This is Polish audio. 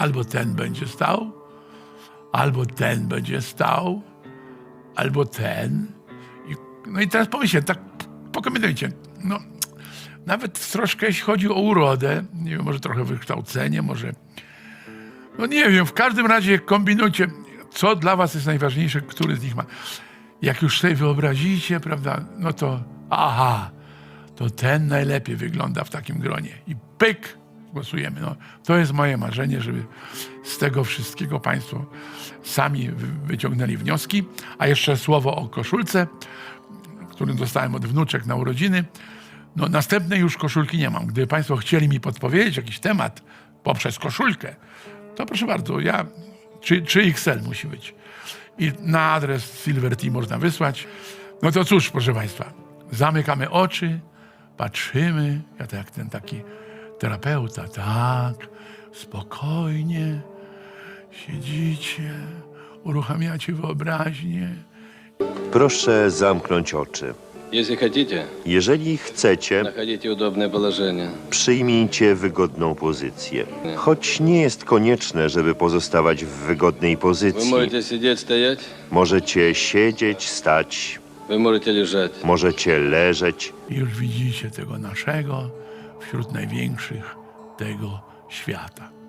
albo ten będzie stał, albo ten będzie stał, albo ten. I, no i teraz pomyślcie, tak pokomentujcie. No, nawet troszkę jeśli chodzi o urodę, nie wiem, może trochę wykształcenie, może no nie wiem, w każdym razie kombinujcie, co dla was jest najważniejsze, który z nich ma. Jak już sobie wyobrazicie, prawda, no to aha, to ten najlepiej wygląda w takim gronie. I pyk, głosujemy. No, to jest moje marzenie, żeby z tego wszystkiego państwo sami wy- wyciągnęli wnioski. A jeszcze słowo o koszulce, którą dostałem od wnuczek na urodziny. No, następnej już koszulki nie mam. Gdyby Państwo chcieli mi podpowiedzieć jakiś temat poprzez koszulkę, to proszę bardzo, ja, czy, czy XL musi być. I na adres Silver Tea można wysłać. No to cóż, proszę Państwa, zamykamy oczy, patrzymy, ja tak jak ten taki terapeuta, tak, spokojnie, siedzicie, uruchamiacie wyobraźnię, Proszę zamknąć oczy. Если хотите, Jeżeli chcecie, находите удобное положение. przyjmijcie wygodną pozycję. Choć nie jest konieczne, żeby pozostawać w wygodnej Вы pozycji. можете сидеть, стоять, Możecie siedzieć, stać, вы можете лежать. możecie leżeć. i już widzicie tego naszego wśród największych tego świata.